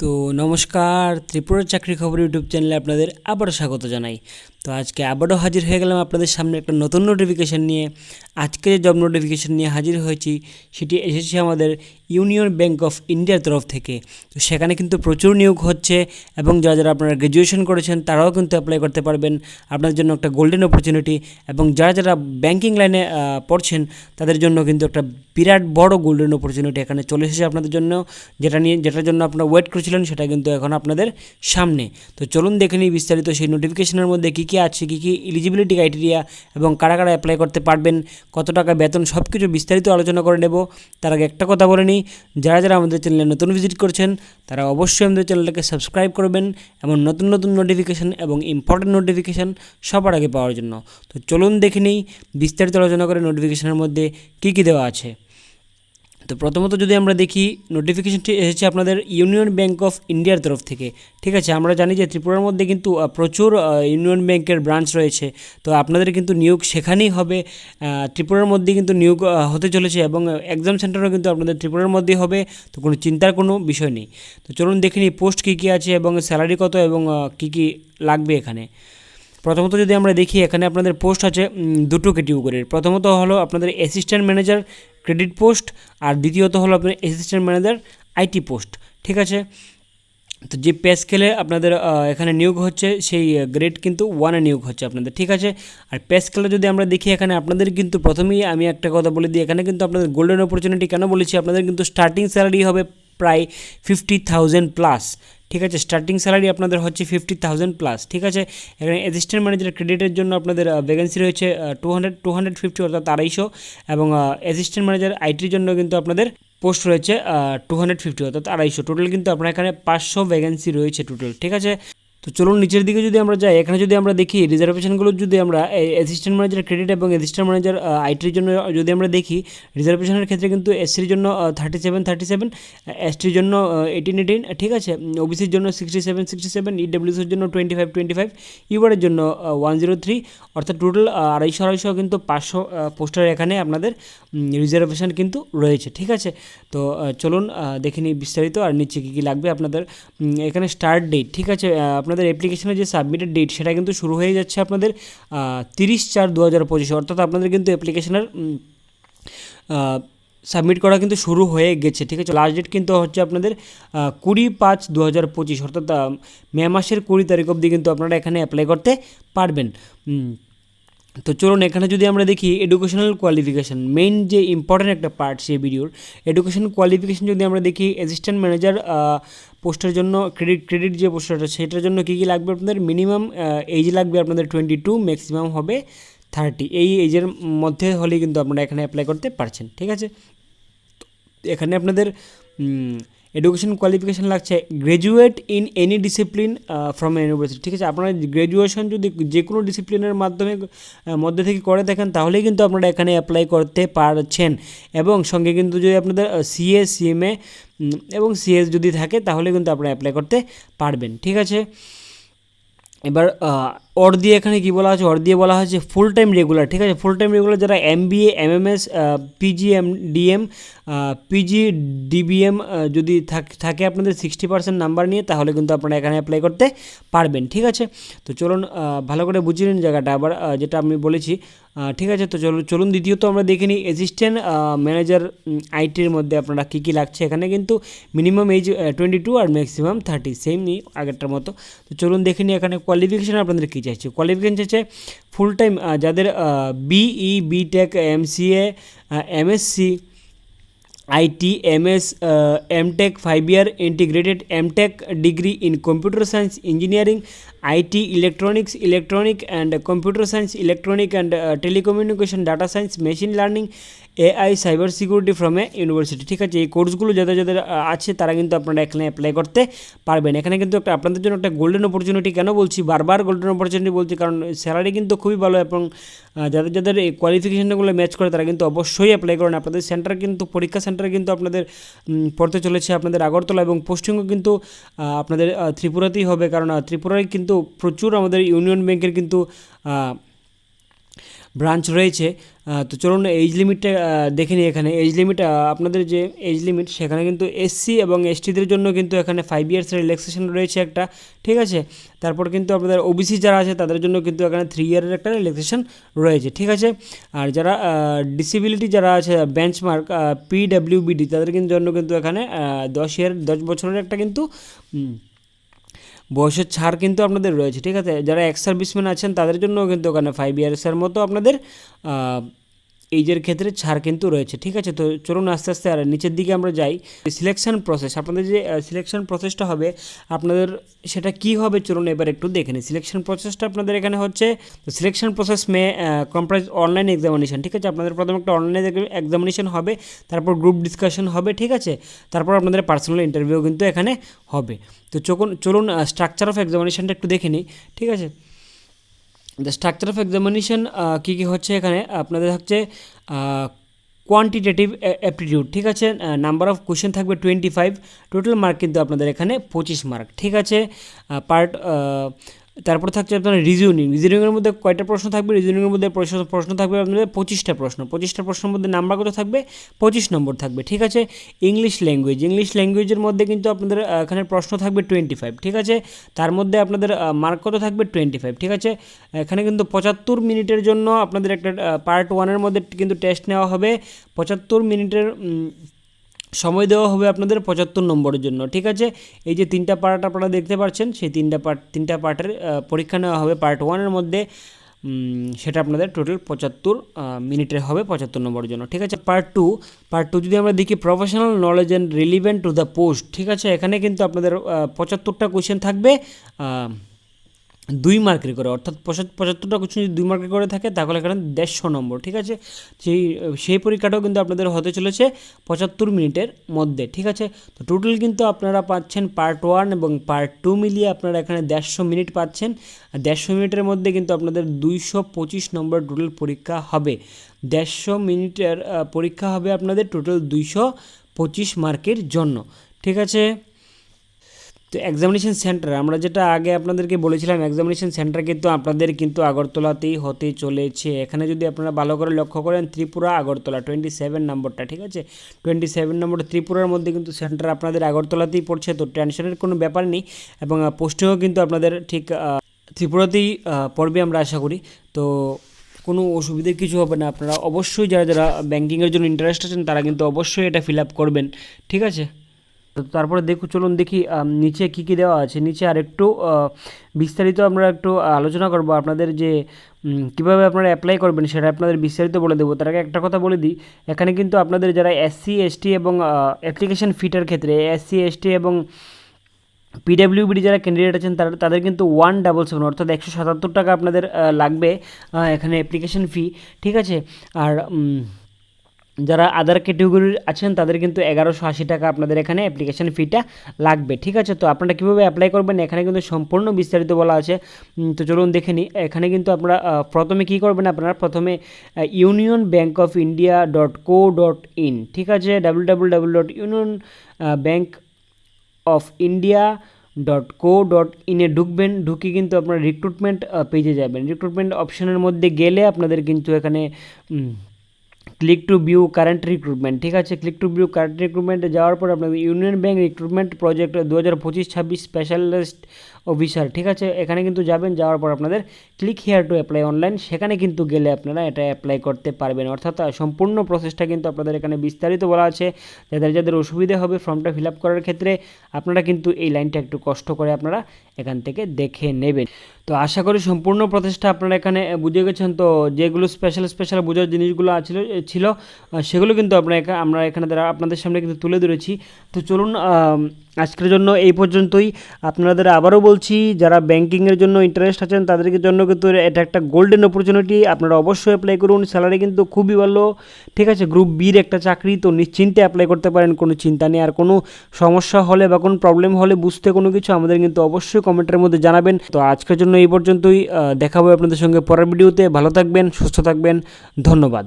তো নমস্কার ত্রিপুরা চাকরি খবর ইউটিউব চ্যানেলে আপনাদের আবারও স্বাগত জানাই। তো আজকে আবারও হাজির হয়ে গেলাম আপনাদের সামনে একটা নতুন নোটিফিকেশান নিয়ে। আজকে যে জব নোটিফিকেশান নিয়ে হাজির হয়েছি, সেটি এসেছে আমাদের ইউনিয়ন ব্যাঙ্ক অফ ইন্ডিয়ার তরফ থেকে। তো সেখানে কিন্তু প্রচুর নিয়োগ হচ্ছে এবং যারা যারা আপনারা গ্র্যাজুয়েশন করেছেন, তারাও কিন্তু অ্যাপ্লাই করতে পারবেন। আপনাদের জন্য একটা গোল্ডেন অপরচুনিটি এবং যারা যারা ব্যাঙ্কিং লাইনে পড়ছেন, তাদের জন্য কিন্তু একটা বিরাট বড় গোল্ডেন অপরচুনিটি এখানে চলে এসেছে আপনাদের জন্য। যেটা নিয়ে, যেটার জন্য আপনারা ওয়েট করেছিলেন, সেটা কিন্তু এখন আপনাদের সামনে। তো চলুন দেখে নিই বিস্তারিত সেই নোটিফিকেশনের মধ্যে কী কী আছে, কী কী এলিজিবিলিটি ক্রাইটেরিয়া এবং কারা কারা অ্যাপ্লাই করতে পারবেন, কত টাকা বেতন সব কিছু বিস্তারিত আলোচনা করে নেব। তার আগে একটা কথা বলে নিই, যারা যারা আমাদের চ্যানেলে নতুন ভিজিট করছেন, তারা অবশ্যই আমাদের চ্যানেলটাকে সাবস্ক্রাইব করবেন এবং নতুন নতুন নোটিফিকেশান এবং ইম্পর্টেন্ট নোটিফিকেশান সবার আগে পাওয়ার জন্য। তো চলুন দেখে নিই, বিস্তারিত আলোচনা করে নোটিফিকেশনের মধ্যে কী কী দেওয়া আছে। তো প্রথমত যদি আমরা দেখি নোটিফিকেশনটি এসেছে আপনাদের ইউনিয়ন ব্যাঙ্ক অফ ইন্ডিয়ার তরফ থেকে। ঠিক আছে, আমরা জানি যে ত্রিপুরার মধ্যে কিন্তু প্রচুর ইউনিয়ন ব্যাংকের ব্রাঞ্চ রয়েছে। তো আপনাদের কিন্তু নিয়োগ সেখানেই হবে। ত্রিপুরার মধ্যে কিন্তু নিয়োগ হতে চলেছে এবং এক্সাম সেন্টারও কিন্তু আপনাদের ত্রিপুরার মধ্যেই হবে। তো কোনো চিন্তার কোনো বিষয় নেই। তো চলুন দেখে নিই পোস্ট কী কী আছে এবং স্যালারি কত এবং কী কী লাগবে এখানে। প্রথমত যদি আমরা দেখি, এখানে আপনাদের পোস্ট আছে দুটো ক্যাটেগরির প্রথমত হলো আপনাদের অ্যাসিস্ট্যান্ট ম্যানেজার ক্রেডিট পোস্ট আর দ্বিতীয়ত হলো আপনার অ্যাসিস্ট্যান্ট ম্যানেজার আইটি পোস্ট। ঠিক আছে? তো যে পে স্কেলে আপনাদের এখানে নিয়োগ হচ্ছে, সেই গ্রেড কিন্তু ওয়ানে নিয়োগ হচ্ছে আপনাদের। ঠিক আছে? আর পে স্কেলে যদি আমরা দেখি এখানে, আপনাদের কিন্তু প্রথমেই আমি একটা কথা বলে দিই, এখানে কিন্তু আপনাদের গোল্ডেন অপরচুনিটি কেন বলেছি? আপনাদের কিন্তু স্টার্টিং স্যালারি হবে প্রায় ফিফটি থাউজেন্ড প্লাস ঠিক আছে স্টার্টিং স্যালারি আপনাদের হচ্ছে ফিফটি থাউজেন্ড প্লাস ঠিক আছে? এখানে অ্যাসিস্ট্যান্ট ম্যানেজার ক্রেডিটের জন্য আপনাদের ভ্যাকেন্সি রয়েছে two hundred two hundred fifty অর্থাৎ আড়াইশো এবং অ্যাসিস্ট্যান্ট ম্যানেজার আইটির জন্য কিন্তু আপনাদের পোস্ট রয়েছে টু হান্ড্রেড ফিফটি অর্থাৎ আড়াইশো। টোটাল কিন্তু আপনার এখানে পাঁচশো ভ্যাকেন্সি রয়েছে টোটাল ঠিক আছে? তো চলুন নিচের দিকে যদি আমরা যাই এখানে যদি আমরা দেখি রিজার্ভেশনগুলো যদি আমরা অ্যাসিস্ট্যান্ট ম্যানেজার ক্রেডিট এবং অ্যাসিস্ট্যান্ট ম্যানেজার আইটির জন্য যদি আমরা দেখি রিজার্ভেশনের ক্ষেত্রে কিন্তু এসসির জন্য থার্টি সেভেন থার্টি সেভেন এসটির জন্য এইটিন এইটিন ঠিক আছে? ওবিসির জন্য সিক্সটি সেভেন সিক্সটি সেভেন ইডব্লিউসির জন্য টোয়েন্টি ফাইভ টোয়েন্টি ফাইভ ইউবারের জন্য ওয়ান জিরো থ্রি অর্থাৎ টোটাল আড়াইশো আড়াইশো কিন্তু পাঁচশো পোস্টার এখানে আপনাদের রিজার্ভেশন কিন্তু রয়েছে ঠিক আছে? তো চলুন দেখে নিই বিস্তারিত আর নিচে কী কী লাগবে আপনাদের এখানে স্টার্ট ডেট ঠিক আছে? আহ, আপনাদের অ্যাপ্লিকেশনের যে সাবমিটেড ডেট সেটা কিন্তু শুরু হয়ে যাচ্ছে আপনাদের তিরিশ চার দু হাজার পঁচিশে, অর্থাৎ আপনাদের কিন্তু অ্যাপ্লিকেশনের সাবমিট করা কিন্তু শুরু হয়ে গেছে, ঠিক আছে? লাস্ট ডেট কিন্তু হচ্ছে আপনাদের কুড়ি পাঁচ দু হাজার পঁচিশ, অর্থাৎ মে মাসের কুড়ি তারিখ অবধি কিন্তু আপনারা এখানে অ্যাপ্লাই করতে পারবেন। তো চলুন এখানে যদি আমরা দেখি এডুকেশনাল কোয়ালিফিকেশান মেইন যে ইম্পর্ট্যান্ট একটা পার্ট সেই ভিডিওর এডুকেশন কোয়ালিফিকেশান যদি আমরা দেখি অ্যাসিস্ট্যান্ট ম্যানেজার পোস্টের জন্য ক্রেডিট ক্রেডিট যে পোস্টারটা সেটার জন্য কী কী লাগবে আপনাদের? মিনিমাম এজ লাগবে আপনাদের টোয়েন্টি টু ম্যাক্সিমাম হবে থার্টি এই এজের মধ্যে হলেই কিন্তু আপনারা এখানে অ্যাপ্লাই করতে পারছেন, ঠিক আছে? এখানে আপনাদের এডুকেশন কোয়ালিফিকেশান লাগছে graduate in any discipline from university ঠিক আছে? আপনারা গ্র্যাজুয়েশন যদি যে কোনো ডিসিপ্লিনের মাধ্যমে মধ্যে থেকে করে দেখেন, তাহলেই কিন্তু আপনারা এখানে অ্যাপ্লাই করতে পারছেন। এবং সঙ্গে কিন্তু যদি আপনাদের সিএ সিএমএ এবং সিএস যদি থাকে, তাহলে কিন্তু আপনারা অ্যাপ্লাই করতে পারবেন, ঠিক আছে? এবার অর দিয়ে এখানে কি বলা আছে অর দিয়ে বলা হয়েছে ফুল টাইম রেগুলার ঠিক আছে? ফুল টাইম রেগুলার যারা M B A M M S PGM DM PG DBM যদি থাক- আপনাদের সিক্সটি পার্সেন্ট নাম্বার নিয়ে, তাহলে কিন্তু আপনারা এখানে অ্যাপ্লাই করতে পারবেন, ঠিক আছে? তো চলুন ভালো করে বুঝিয়ে নিন জায়গাটা। আবার যেটা আমি বলেছি ঠিক আছে? তো চলুন চলুন দ্বিতীয়ত আমরা দেখে নিই অ্যাসিস্ট্যান্ট ম্যানেজার আইটির মধ্যে আপনারা কী কী লাগছে? এখানে কিন্তু মিনিমাম এজ টোয়েন্টি টু আর ম্যাক্সিমাম থার্টি সেমই আগেরটার মতো। তো চলুন দেখে নিই এখানে কোয়ালিফিকেশান আপনাদের কী চাইছে। কোয়ালিফিকেশান চাইছে ফুল টাইম যাদের BE BTech MCA MSc IT MS MTech five year integrated MTech degree in computer science engineering IT electronics electronic and computer science electronic and telecommunication data science machine learning AI cyber security from a university ঠিক আছে, এই কোর্সগুলো যাদের যাদের আছে, তারা কিন্তু আপনারা এখানে অ্যাপ্লাই করতে পারবেন। এখানে কিন্তু একটা আপনাদের জন্য একটা গোল্ডেন অপরচুনিটি কেন বলছি? বারবার গোল্ডেন অপরচুনিটি বলছি, কারণ স্যালারি কিন্তু খুবই ভালো এবং যাদের যাদের এই কোয়ালিফিকেশনগুলো ম্যাচ করে, তারা কিন্তু অবশ্যই অ্যাপ্লাই করেন। আপনাদের সেন্টার কিন্তু, পরীক্ষা সেন্টার কিন্তু আপনাদের পড়তে চলেছে আপনাদের আগরতলা এবং পোস্টিংও কিন্তু আপনাদের ত্রিপুরাতেই হবে। কারণ ত্রিপুরায় কিন্তু প্রচুর আমাদের ইউনিয়ন ব্যাংকের কিন্তু ব্রাঞ্চ রয়েছে তো চলুন এজ লিমিটটা দেখে নিই এখানে। এজ লিমিট আপনাদের যে এজ লিমিট সেখানে কিন্তু এসসি এবং এসটিদের জন্য কিন্তু এখানে ফাইভ ইয়ার্সের রিল্যাক্সেশন রয়েছে একটা, ঠিক আছে? তারপর কিন্তু আপনাদের ওবিসি যারা আছে, তাদের জন্য কিন্তু এখানে থ্রি ইয়ারের একটা রিল্যাক্সেশন রয়েছে, ঠিক আছে? আর যারা ডিসেবিলিটি যারা আছে বেঞ্চমার্ক পিডাব্লিউবিডি তাদের কিন্তু জন্য কিন্তু এখানে দশ ইয়ার দশ বছরের একটা কিন্তু বয়সের ছাড় কিন্তু আপনাদের রয়েছে, ঠিক আছে? যারা এক্স সার্ভিসম্যান আছেন তাদের জন্য কিন্তু ওখানে ফাইভ ইয়ার্সের মতো আপনাদের এইজের ক্ষেত্রে ছাড় কিন্তু রয়েছে, ঠিক আছে? তো চলুন আস্তে আস্তে আর নিচের দিকে আমরা যাই। সিলেকশন প্রসেস আপনাদের যে সিলেকশন প্রসেসটা হবে, আপনাদের সেটা কি হবে চলুন এবার একটু দেখে নিই। সিলেকশন প্রসেসটা আপনাদের এখানে হচ্ছে selection process may comprise online examination ঠিক আছে? আপনাদের প্রথমে একটা অনলাইন এক্সামিনেশন হবে, তারপর গ্রুপ ডিসকাশন হবে, ঠিক আছে? তারপর আপনাদের পার্সোনাল ইন্টারভিউ কিন্তু এখানে হবে। তো চলুন স্ট্রাকচার অফ এক্সামিনেশনটা একটু দেখে নিই, ঠিক আছে? দ্য স্ট্রাকচার অফ এক্সামিনেশন কী কী হচ্ছে এখানে? আপনাদের হচ্ছে কোয়ান্টিটেটিভ অ্যাপটিটিউড ঠিক আছে? নাম্বার অফ কোয়েশ্চেন থাকবে টোয়েন্টি ফাইভ টোটাল মার্ক কিন্তু আপনাদের এখানে পঁচিশ মার্ক ঠিক আছে? পার্ট তারপর থাকছে আপনার রিজনিং রিজনিংয়ের মধ্যে কয়টা প্রশ্ন থাকবে? রিজনিংয়ের মধ্যে প্রশ্ন থাকবে আপনাদের পঁচিশটা প্রশ্ন। পঁচিশটা প্রশ্নের মধ্যে নাম্বার কত থাকবে? পঁচিশ নম্বর থাকবে, ঠিক আছে? ইংলিশ ল্যাঙ্গুয়েজ ইংলিশ ল্যাঙ্গুয়েজের মধ্যে কিন্তু আপনাদের এখানে প্রশ্ন থাকবে টোয়েন্টি ফাইভ ঠিক আছে? তার মধ্যে আপনাদের মার্ক কত থাকবে? টোয়েন্টি ফাইভ ঠিক আছে? এখানে কিন্তু পঁচাত্তর মিনিটের জন্য আপনাদের একটা পার্ট ওয়ানের মধ্যে কিন্তু টেস্ট নেওয়া হবে। পঁচাত্তর মিনিটের সময় দেওয়া হবে আপনাদের পঁচাত্তর নম্বরের জন্য, ঠিক আছে? এই যে তিনটা পার্ট আপনারা দেখতে পাচ্ছেন, সেই তিনটা পার্ট তিনটা পার্টের পরীক্ষা নেওয়া হবে। পার্ট ওয়ানের মধ্যে সেটা আপনাদের টোটাল পঁচাত্তর মিনিটের হবে পঁচাত্তর নম্বরের জন্য, ঠিক আছে? পার্ট টু পার্ট টু যদি আমরা দেখি professional knowledge and relevant to the post ঠিক আছে? এখানে কিন্তু আপনাদের পঁচাত্তরটা কোয়েশ্চেন থাকবে। দুই মার্কের করে, অর্থাৎ পঁচাত- পঁচাত্তরটা কোশ্চেন যদি দুই মার্কের করে থাকে, তাহলে এখানে দেড়শো নম্বর, ঠিক আছে? সেই সেই পরীক্ষাটাও কিন্তু আপনাদের হতে চলেছে পঁচাত্তর মিনিটের মধ্যে, ঠিক আছে? তো টোটাল কিন্তু আপনারা পাচ্ছেন পার্ট ওয়ান এবং পার্ট টু মিলিয়ে আপনারা এখানে দেড়শো মিনিট পাচ্ছেন। আর দেড়শো মিনিটের মধ্যে কিন্তু আপনাদের দুইশো পঁচিশ নম্বর টোটাল পরীক্ষা হবে। দেড়শো মিনিটের পরীক্ষা হবে আপনাদের টোটাল দুইশো পঁচিশ মার্কের জন্য, ঠিক আছে? তো এক্সামিনেশন সেন্টার আমরা যেটা আগে আপনাদেরকে বলেছিলাম এক্সামিনেশন সেন্টার কিন্তু আপনাদের কিন্তু আগরতলাতেই হতে চলেছে। এখানে যদি আপনারা ভালো করে লক্ষ্য করেন, ত্রিপুরা আগরতলা টোয়েন্টি সেভেন নম্বরটা, ঠিক আছে? টোয়েন্টি সেভেন নম্বর ত্রিপুরার মধ্যে কিন্তু সেন্টার আপনাদের আগরতলাতেই পড়ছে, তো টেনশনের কোনো ব্যাপার নেই। এবং পোস্টিংও কিন্তু আপনাদের ঠিক ত্রিপুরাতেই পড়বে আমরা আশা করি। তো কোনো অসুবিধার কিছু হবে না। আপনারা অবশ্যই যারা যারা ব্যাঙ্কিংয়ের জন্য ইন্টারেস্ট আছেন, তারা কিন্তু অবশ্যই এটা ফিল আপ করবেন। ঠিক আছে? তো তারপরে দেখু, চলুন দেখি নিচে কি কি দেওয়া আছে। নিচে আর একটু বিস্তারিত আমরা একটু আলোচনা করব। আপনাদের যে কীভাবে আপনারা অ্যাপ্লাই করবেন সেটা আপনাদের বিস্তারিত বলে দেবো। তার আগে একটা কথা বলে দিই, এখানে কিন্তু আপনাদের যারা এসসি এসটি এবং অ্যাপ্লিকেশন ফিটার ক্ষেত্রে এসসি এসটি এবং পিডাব্লিউবিডি যারা ক্যান্ডিডেট আছেন, তারা, তাদের কিন্তু ওয়ান ডাবল সেভেন অর্থাৎ একশো সাতাত্তর টাকা আপনাদের লাগবে এখানে অ্যাপ্লিকেশন ফি ঠিক আছে? আর যারা আদার ক্যাটেগরির আছেন, তাদের কিন্তু এগারোশো আশি টাকা আপনাদের এখানে অ্যাপ্লিকেশন ফিটা লাগবে, ঠিক আছে? তো আপনারা কীভাবে অ্যাপ্লাই করবেন? এখানে কিন্তু সম্পূর্ণ বিস্তারিত বলা আছে। তো চলুন দেখে নিই। এখানে কিন্তু আপনারা প্রথমে কী করবেন আপনারা? প্রথমে Union Bank of India dot co dot in ঠিক আছে? W W W dot Union Bank of India dot co dot ইনে ঢুকবেন। ঢুকে কিন্তু আপনার রিক্রুটমেন্ট পেজে যাবেন। রিক্রুটমেন্ট অপশনের মধ্যে গেলে আপনাদের কিন্তু এখানে click to view current recruitment ঠিক আছে? ক্লিক টু ভিউ কারেন্ট রিক্রুটমেন্টে যাওয়ার পর আপনাদের ইউনিয়ন ব্যাঙ্ক রিক্রুটমেন্ট প্রজেক্ট দু হাজার পঁচিশ ছাব্বিশ স্পেশালিস্ট অফিসার ঠিক আছে? এখানে কিন্তু যাবেন, যাওয়ার পর আপনাদের click here to apply online সেখানে কিন্তু গেলে আপনারা এটা অ্যাপ্লাই করতে পারবেন। অর্থাৎ সম্পূর্ণ প্রসেসটা কিন্তু আপনাদের এখানে বিস্তারিত বলা আছে। যাদের যাদের অসুবিধা হবে ফর্মটা ফিল আপ করার ক্ষেত্রে, আপনারা কিন্তু এই লাইনটা একটু কষ্ট করে আপনারা এখান থেকে দেখে নেবেন। তো আশা করি সম্পূর্ণ প্রচেষ্টা আপনারা এখানে বুঝে গেছেন। তো যেগুলো স্পেশাল স্পেশাল বোঝার জিনিসগুলো আছিল ছিল সেগুলো কিন্তু আপনার আমরা এখানে আপনাদের সামনে কিন্তু তুলে ধরেছি। তো চলুন আজকের জন্য এই পর্যন্তই। আপনাদের আবারও বলছি যারা ব্যাংকিংয়ের জন্য ইন্টারেস্ট আছেন তাদেরকে জন্য কিন্তু এটা একটা গোল্ডেন অপরচুনিটি আপনারা অবশ্যই অ্যাপ্লাই করুন স্যালারি কিন্তু খুবই ভালো। ঠিক আছে গ্রুপ বির একটা চাকরি তো নিশ্চিন্তে অ্যাপ্লাই করতে পারেন কোনো চিন্তা নেই। আর কোনো সমস্যা হলে বা কোনো প্রবলেম হলে বুঝতে কোনো কিছু আমাদের কিন্তু অবশ্যই কমেন্টের মধ্যে জানাবেন। তো আজকের জন্য এই পর্যন্তই আহ, দেখা হবে আপনাদের সঙ্গে পরের ভিডিওতে ভালো থাকবেন সুস্থ থাকবেন ধন্যবাদ।